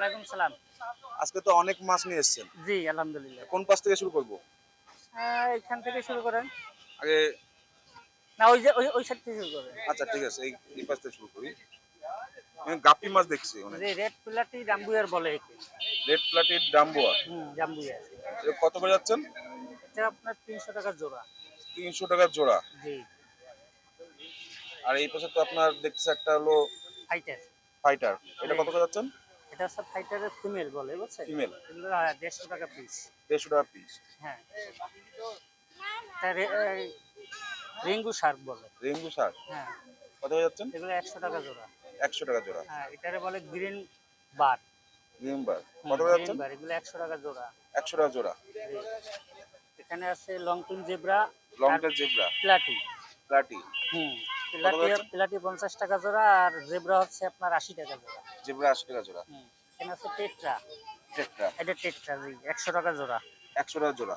ওয়ালাইকুম সালাম। আজকে তো অনেক মাছ নিয়ে এসেছেন। জি আলহামদুলিল্লাহ। কোন পাশ থেকে শুরু করব? আহ, এইখান থেকে শুরু করেন। আগে না ওই যে ওই সাইড থেকে শুরু করেন। আচ্ছা ঠিক আছে এই এই পাশ থেকে শুরু করি। আমি গাপি মাছ দেখছি অনেক। রেড পিলাটি জাম্বুয়ার বলে একে। রেড প্লাটির ডাম্বোয়া হুম জাম্বুয়া এটা কত করে যাচ্ছেন? এটা আপনার তিনশো টাকা জোড়া। তিনশো টাকার জোড়া। জি। আর এই পাশে তো আপনার দেখছি একটা হলো ফাইটার ফাইটার এটা কত করে যাচ্ছেন? এটা সব ফাইটারের ফিমেল বলে বুঝছেন? ফিমেল এগুলো আহ, দেড়শো টাকা পিস দেড়শো টাকা পিস হ্যাঁ। তা রে- শার্ক বলে। রেঞ্জু শার্ট? হ্যাঁ। কত করে যাচ্ছেন এগুলো একশো টাকা জোড়া। একশো টাকা জোড়া। হ্যাঁ এটারে বলে গ্রিন বার রিমেম্বার হুম, কত করে যাচ্ছেন বার এগুলো একশো টাকা জোড়া। একশো টাকা জোড়া। এখানে আছে লংটুন জেব্রা লংটা জেব্রা প্লাটি প্লাটি হুম। প্লাটি পঞ্চাশ টাকা জোড়া আর জেব্রা হচ্ছে আপনার আশি টাকা জোড়া। জেব্রা আশি টাকা জোড়া। এখানে আছে টেট্রা। টেট্রা। এটা টেট্রা জি একশো টাকা জোড়া। একশো টাকা জোড়া।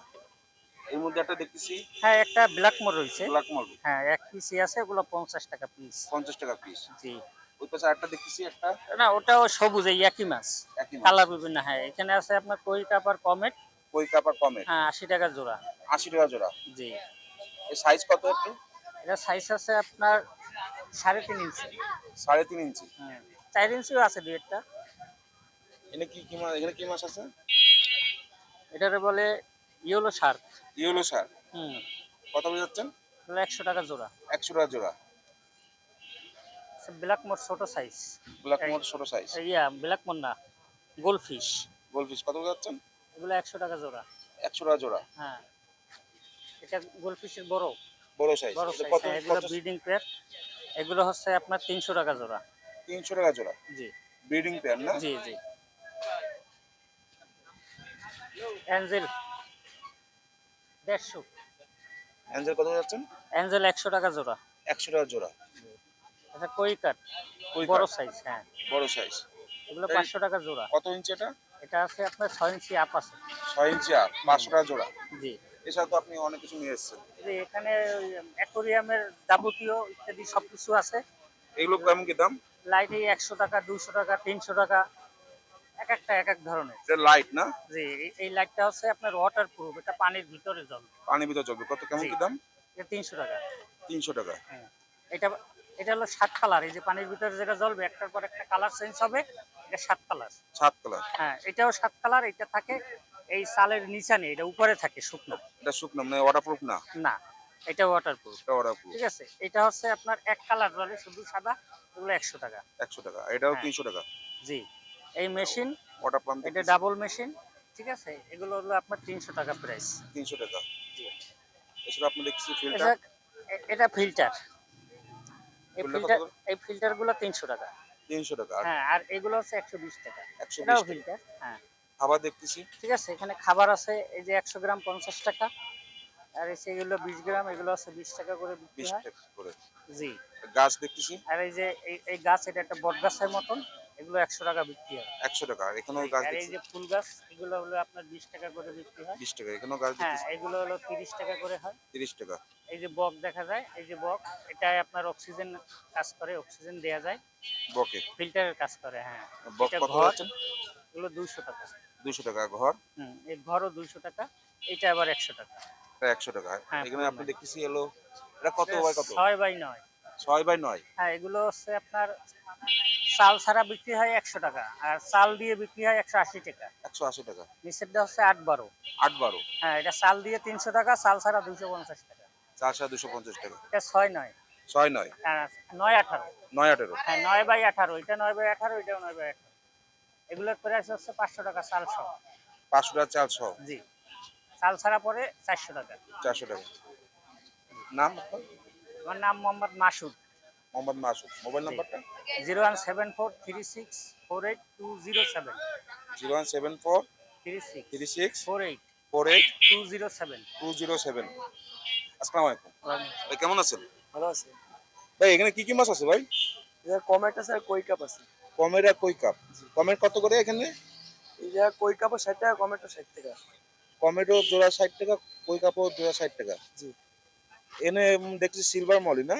এর মধ্যে একটা দেখতেছি। হ্যাঁ একটা ব্ল্যাক মোর রয়েছে। ব্ল্যাক হ্যাঁ এক পিসই আছে ওগুলো পঞ্চাশ টাকা পিস পঞ্চাশ টাকা পিস জি। ওই পাশে একটা দেখতেছি একটা। না ওটাও সবুজ এই একই মাছ। কালার বিভিন্ন হ্যাঁ এখানে আছে আপনার কই কাপার কমেট। কই কাপার কমে হ্যাঁ আশি টাকা জোড়া। আশি টাকা জোড়া। জি। এর সাইজ কত একটু? এটা সাইজ আছে আপনার সাড়ে তিন ইঞ্চি সাড়ে তিন ইঞ্চি হুম চার ইঞ্চিও আছে দু একটা। এখানে কি কি মাছ এখানে কি মাছ আছে? এটারে বলে ইয়েলো শার্ক ইয়েলো সার হুম। কত করে যাচ্ছেন একশো টাকা জোড়া। একশো টাকা জোড়া। ব্ল্যাক মোর ছোট সাইজ ব্ল্যাক মোর ছোট সাইজ ইয়া ব্ল্যাক মোর না গোল্ড ফিশ গোলফিশ কত করে যাচ্ছেন এগুলো একশো টাকা জোড়া। একশো টাকা জোড়া। হ্যাঁ। এটা গোল্ড ফিশের বড়। বড় সাইজ কত ব্রিডিং পেয়ার এগুলো হচ্ছে আপনার তিনশো টাকা জোড়া। তিনশো টাকা জোড়া? জি। ব্রিডিং পেয়ার না? জি জি। অ্যাঞ্জেল দেড়শো। অ্যাঞ্জেল কত করে যাচ্ছেন? অ্যাঞ্জেল একশো টাকা জোড়া। একশো টাকা জোড়া। আচ্ছা কই কাট বড় সাইজ হ্যাঁ। বড় সাইজ এগুলো এই- পাঁচশো টাকা জোড়া। কত ইঞ্চি এটা? এটা আছে আপনার ছয় ইঞ্চি আপ আছে। ছয় ইঞ্চি আপ পাঁচশো টাকা জোড়া। জি। এছাড়া তো আপনি অনেক কিছু নিয়ে এসেছেন। এখানে অ্যাকোরিয়ামের যাবতীয় ইত্যাদি সব কিছু আছে। এগুলো কেমন কি দাম? লাইট এই একশো টাকা দুশো টাকা তিনশো টাকা এক একটা এক এক ধরনের। লাইট না? জি এই- লাইটটা হচ্ছে আপনার ওয়াটার প্রুফ এটা পানির ভিতরে জল পানি ভিতর চলবে কত কেমন কি দাম? এটা তিনশো টাকা। তিনশো টাকা। হ্যাঁ। এটা এটা হলো সাত কালার এই যে পানির ভিতরে যেটা জ্বলবে একটার পর একটা কালার চেঞ্জ হবে এটা সাত কালার সাত কালার হ্যাঁ এটাও সাত কালার এটা থাকে এই সালের নিচে নেই এটা উপরে থাকে শুকনো। এটা শুকনো মানে ওয়াটারপ্রুফ না? না এটা ওয়াটার প্রুফ এটা ওয়াটারপ্রুফ ঠিক আছে? এটা হচ্ছে আপনার এক কালার জ্বলে শুধু সাদা এগুলো একশো টাকা। একশো টাকা এটাও হ্যাঁ। তিনশো টাকা। জি এই মেশিন ওয়াটার পাম্প এটা ডাবল মেশিন ঠিক আছে? এগুলো হলো আপনার তিনশো টাকা প্রাইস তিনশো টাকা। জি। এছাড়া আপনি দেখছি ফিল্টার এটা ফিল্টার এই ফিল্টার? এই ফিল্টারগুলো তিনশো টাকা। তিনশো টাকা। হ্যাঁ আর এগুলো হচ্ছে একশো বিশ টাকা। একশো এটাও বিশ ফিল্টার হ্যাঁ। খাবার দেখতেছি। ঠিক আছে এখানে খাবার আছে এই যে একশো গ্রাম পঞ্চাশ টাকা আর এগুলো বিশ গ্রাম এগুলো আছে বিশ টাকা করে বিশ টাকা করে। জি। গাছ দেখতেছি। আর এই যে এই গাছ এটা একটা বট গাছের মতন এগুলো একশো টাকা বিক্রি হয়। একশো টাকা এখানেও গাছ আর এই যে ফুল গাছ এগুলো হলো আপনার বিশ টাকা করে বিক্রি হয়। বিশ টাকা এখানেও গাছ হ্যাঁ এগুলো হলো তিরিশ টাকা করে হয়। তিরিশ টাকা। এই যে বক দেখা যায় এই যে বক এটাই আপনার অক্সিজেন কাজ করে অক্সিজেন দেওয়া যায়। বকে। ফিল্টারের কাজ করে হ্যাঁ। বক কত ঘর। এগুলো দুইশো টাকা। দুশো টাকা ঘর? হুম এই ঘরও দুইশো টাকা এটা আবার একশো টাকা। একশো টাকা। হ্যাঁ, এখানে আপনি দেখতেছি এলো এটা কত বাই কত? ছয় বাই নয়। ছয় বাই নয়? হ্যাঁ এগুলো হচ্ছে আপনার চাল ছাড়া বিক্রি হয় একশো টাকা আর চাল দিয়ে বিক্রি হয় একশো আশি টাকা। একশো আশি টাকা। নিচেরটা হচ্ছে আট বারো। আট বারো? হ্যাঁ এটা চাল দিয়ে তিনশো টাকা চাল ছাড়া দুইশো পঞ্চাশ টাকা। চারশো দুশো পঞ্চাশ টাকা। এটা ছয় নয়। ছয় নয়? আর নয় আঠারো। নয় আঠেরো। হ্যাঁ নয় বাই আঠারো। এটা নয় বাই আঠারো এটাও নয় বাই আঠারো। এগুলোর প্রাইস হচ্ছে পাঁচশো টাকা চাল সহ পাঁচশো টাকা চাল ছ জি। চাল ছাড়া পরে চারশো টাকা। চারশো টাকা। নাম? আমার নাম মোহাম্মদ মাসুদ। মোহাম্মদ মাসুদ। মোবাইল নাম্বারটা? Zero one seven four three six four eight two zero seven. Zero one seven four three six three six four eight four eight two zero seven. Two zero seven. আসসালামু আলাইকুম। ভাই কেমন আছেন? ভালো আছে। ভাই এখানে কি কি মাছ আছে ভাই? এটা কমেট আছে আর কই কাপ আছে। কমের আর কই কাপ? কমের কত করে এখানে? এই কই কাপও ষাট টাকা কমেটও ষাট টাকা। কমেটো জোড়া ষাট টাকা কই কাপও জোড়া ষাট টাকা? জি। এনে দেখছি সিলভার মলি না?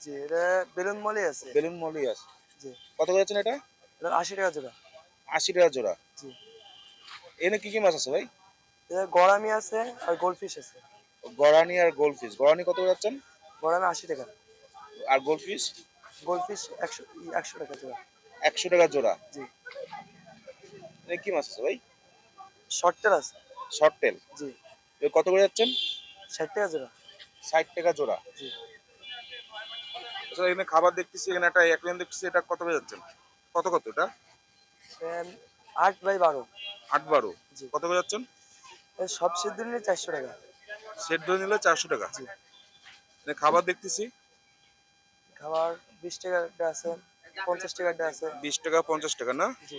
জি এটা বেলুন মলে আছে। বেলুন মলি আছে। জি। কত করেছেন এটা? এটা আশি টাকা জোড়া। আশি টাকা জোড়া। জি। এনে কি কি মাছ আছে ভাই? এই যে গরামি আছে আর গোলফিশ আছে। গরানি আর গোল্ড ফিশ গরানি কত করে যাচ্ছেন? গরামি আশি টাকা। আর গোল্ড ফিশ গোলফিশ একশো একশো টাকা জোড়া। একশো টাকা জোড়া? জি। কি মাছ আছে ভাই? শর্টের আছে। শর্ট টেল জি। কত করে যাচ্ছেন? ষাট টাকা জোড়া। ষাট টাকা জোড়া। জি। আচ্ছা এখানে খাবার দেখতেছি এখানে একটা অ্যাকুয়ারিয়াম দেখতেছি এটা কত করে যাচ্ছেন? কত কত এটা? আট বাই বারো। আট বারো। জি। কত করে যাচ্ছেন? এই সব সিদ্ধ নিলে চারশো টাকা। সেট নিলে চারশো টাকা। জি। খাবার দেখতেছি খাবার বিশ টাকা আছে পঞ্চাশ টাকা আছে। বিশ টাকা পঞ্চাশ টাকা না? জি।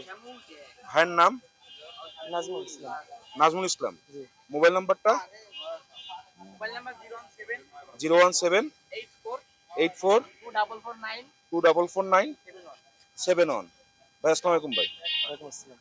ভাইয়ের নাম? নাজমুল ইসলাম। নাজমুল ইসলাম। জি। মোবাইল নাম্বারটা? Mobile number zero one seven. Eight four. Two double four nine. Two double four nine. Seven one. ভাই আসসালামু আলাইকুম ভাই। ওয়ালাইকুম আসসালাম।